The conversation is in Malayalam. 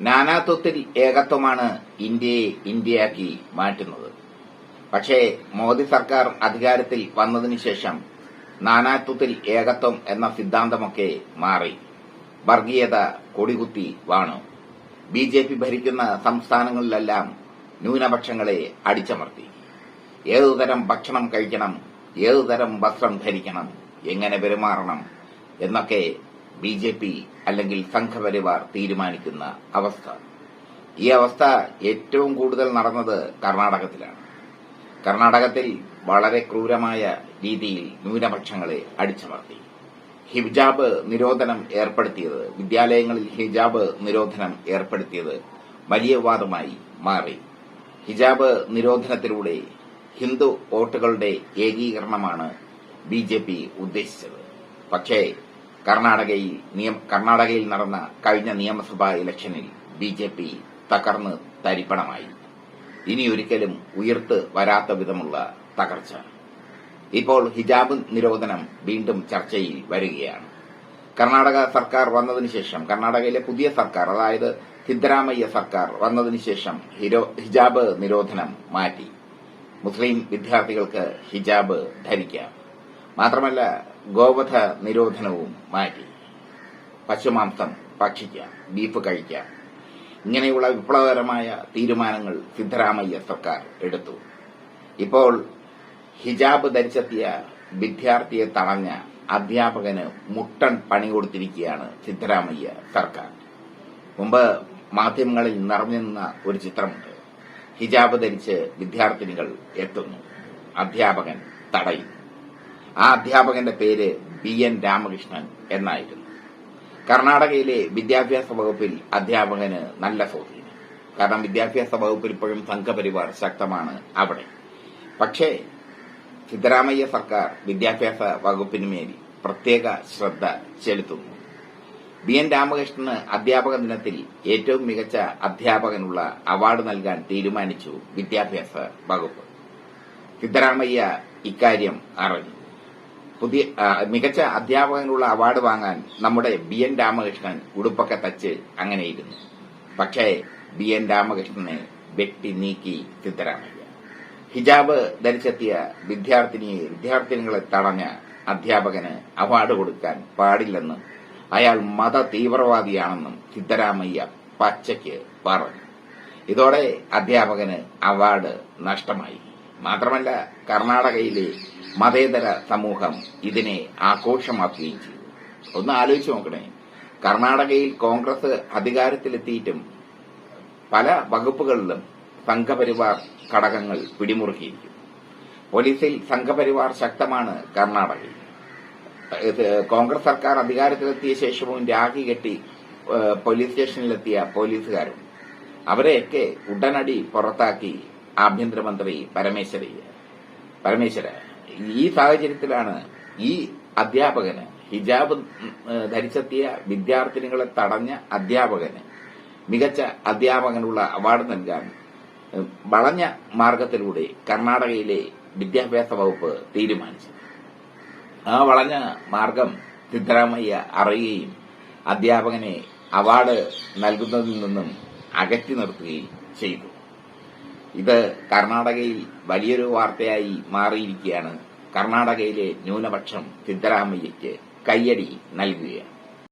നാനാത്വത്തിൽ ഏകത്വമാണ് ഇന്ത്യയെ ഇന്ത്യയാക്കി മാറ്റുന്നത്. പക്ഷേ മോദി സർക്കാർ അധികാരത്തിൽ വന്നതിനു ശേഷം നാനാത്വത്തിൽ ഏകത്വം എന്ന സിദ്ധാന്തമൊക്കെ മാറി. വർഗീയത കൊടികുത്തി വാണു. ബി ജെ പി ഭരിക്കുന്ന സംസ്ഥാനങ്ങളിലെല്ലാം ന്യൂനപക്ഷങ്ങളെ അടിച്ചമർത്തി. ഏതുതരം ഭക്ഷണം കഴിക്കണം ഏതുതരം വസ്ത്രം ധരിക്കണം എങ്ങനെ പെരുമാറണം എന്നൊക്കെ ബി ജെ പി അല്ലെങ്കിൽ സംഘപരിവാർ തീരുമാനിക്കുന്ന അവസ്ഥ. ഈ അവസ്ഥ ഏറ്റവും കൂടുതൽ നടന്നത് കർണാടകത്തിലാണ്. കർണാടകത്തിൽ വളരെ ക്രൂരമായ രീതിയിൽ ന്യൂനപക്ഷങ്ങളെ അടിച്ചമർത്തി. ഹിജാബ് നിരോധനം ഏർപ്പെടുത്തിയത് വിദ്യാലയങ്ങളിൽ ഹിജാബ് നിരോധനം ഏർപ്പെടുത്തിയത് വലിയ വിവാദമായി മാറി. ഹിജാബ് നിരോധനത്തിലൂടെ ഹിന്ദു വോട്ടുകളുടെ ഏകീകരണമാണ് ബി ജെ പി ഉദ്ദേശിച്ചത്. പക്ഷേ കർണാടകയിൽ നിയമ കർണാടകയിൽ നടന്ന കഴിഞ്ഞ നിയമസഭാ ഇലക്ഷനിൽ ബി ജെ പി തകർന്ന് തരിപ്പണമായി. ഇനി ഒരിക്കലും ഉയർത്ത് വരാത്ത വിധമുള്ള തകർച്ച. ഇപ്പോൾ ഹിജാബ് നിരോധനം വീണ്ടും ചർച്ചയിൽ വരികയാണ്. കർണാടക സർക്കാർ വന്നതിനുശേഷം കർണാടകയിലെ പുതിയ സർക്കാർ അതായത് സിദ്ധരാമയ്യ സർക്കാർ വന്നതിനുശേഷം ഹിജാബ് നിരോധനം മാറ്റി. മുസ്ലിം വിദ്യാർത്ഥികൾക്ക് ഹിജാബ് ധരിക്കാം. മാത്രമല്ല ഗോവധ നിരോധനവും മാറ്റി. പശുമാംസം ഭക്ഷിക്കാം ബീഫ് കഴിക്കാം ഇങ്ങനെയുള്ള വിപ്ലവകരമായ തീരുമാനങ്ങൾ സിദ്ധരാമയ്യ സർക്കാർ എടുത്തു. ഇപ്പോൾ ഹിജാബ് ധരിച്ചെത്തിയ വിദ്യാർത്ഥിയെ തടഞ്ഞ അധ്യാപകന് മുട്ടൺ പണി കൊടുത്തിരിക്കുകയാണ് സിദ്ധരാമയ്യ സർക്കാർ. മുമ്പ് മാധ്യമങ്ങളിൽ നിറഞ്ഞു നിന്ന ഒരു ചിത്രമുണ്ട്. ഹിജാബ് ധരിച്ച് വിദ്യാർത്ഥിനികൾ എത്തുന്നു. അധ്യാപകൻ തടയും. ആ അധ്യാപകന്റെ പേര് ബി എൻ രാമകൃഷ്ണൻ എന്നായിരുന്നു. കർണാടകയിലെ വിദ്യാഭ്യാസ വകുപ്പിൽ അധ്യാപകന് നല്ല സ്വാധീനം. കാരണം വിദ്യാഭ്യാസ വകുപ്പിൽ ഇപ്പോഴും സംഘപരിവാർ ശക്തമാണ് അവിടെ. പക്ഷേ സിദ്ധരാമയ്യ സർക്കാർ വിദ്യാഭ്യാസ വകുപ്പിന് മേൽ പ്രത്യേക ശ്രദ്ധ ചെലുത്തുന്നു. ബി എൻ രാമകൃഷ്ണന് അധ്യാപക ദിനത്തിൽ ഏറ്റവും മികച്ച അധ്യാപകനുള്ള അവാർഡ് നൽകാൻ തീരുമാനിച്ചു വിദ്യാഭ്യാസ വകുപ്പ്. സിദ്ധരാമയ്യ ഇക്കാര്യം അറിഞ്ഞു. പുതിയ മികച്ച അധ്യാപകനുള്ള അവാർഡ് വാങ്ങാൻ നമ്മുടെ ബി എൻ രാമകൃഷ്ണൻ ഉടുപ്പൊക്കെ തച്ച് അങ്ങനെയിരുന്നു പക്ഷേ ബി എൻ രാമകൃഷ്ണനെ വെട്ടി നീക്കി സിദ്ധരാമയ്യ ഹിജാബ് ധരിച്ചെത്തിയ വിദ്യാർത്ഥിനിയെ വിദ്യാർത്ഥിനികളെ തടഞ്ഞ അധ്യാപകന് അവാർഡ് കൊടുക്കാൻ പാടില്ലെന്നും അയാൾ മത തീവ്രവാദിയാണെന്നും സിദ്ധരാമയ്യ പച്ചയ്ക്ക് പറഞ്ഞു. ഇതോടെ അധ്യാപകന് അവാർഡ് നഷ്ടമായി. മാത്രമല്ല കർണാടകയിലെ മതേതര സമൂഹം ഇതിനെ ആഘോഷമാക്കുകയും ചെയ്തു. ഒന്ന് ആലോചിച്ച് നോക്കണേ. കർണാടകയിൽ കോൺഗ്രസ് അധികാരത്തിലെത്തിയിട്ടും പല വകുപ്പുകളിലും സംഘപരിവാർ ഘടകങ്ങൾ പിടിമുറുക്കിയിരിക്കും പോലീസിൽ സംഘപരിവാർ ശക്തമാണ് കർണാടകയിൽ. കോൺഗ്രസ് സർക്കാർ അധികാരത്തിലെത്തിയ ശേഷവും രാഖി കെട്ടി പോലീസ് സ്റ്റേഷനിലെത്തിയ പോലീസുകാരും അവരെയൊക്കെ ഉടനടി പുറത്താക്കി ആഭ്യന്തരമന്ത്രി പരമേശ്വരയ്യ പരമേശ്വര ഈ സാഹചര്യത്തിലാണ് ഈ അധ്യാപകന് ഹിജാബ് ധരിച്ചെത്തിയ വിദ്യാർത്ഥിനികളെ തടഞ്ഞ അധ്യാപകന് മികച്ച അധ്യാപകനുള്ള അവാർഡ് നൽകാൻ വളഞ്ഞ മാർഗത്തിലൂടെ കർണാടകയിലെ വിദ്യാഭ്യാസ വകുപ്പ് തീരുമാനിച്ചു. ആ വളഞ്ഞ മാർഗം സിദ്ധരാമയ്യ അറിയുകയും അധ്യാപകനെ അവാർഡ് നൽകുന്നതിൽ നിന്നും അകറ്റി നിർത്തുകയും ചെയ്തു. ഇത് കർണാടകയിൽ വലിയൊരു വാർത്തയായി മാറിയിരിക്കുകയാണ്. കർണാടകയിലെ ന്യൂനപക്ഷം സിദ്ധരാമയ്യയ്ക്ക് കയ്യടി നൽകുകയാണ്.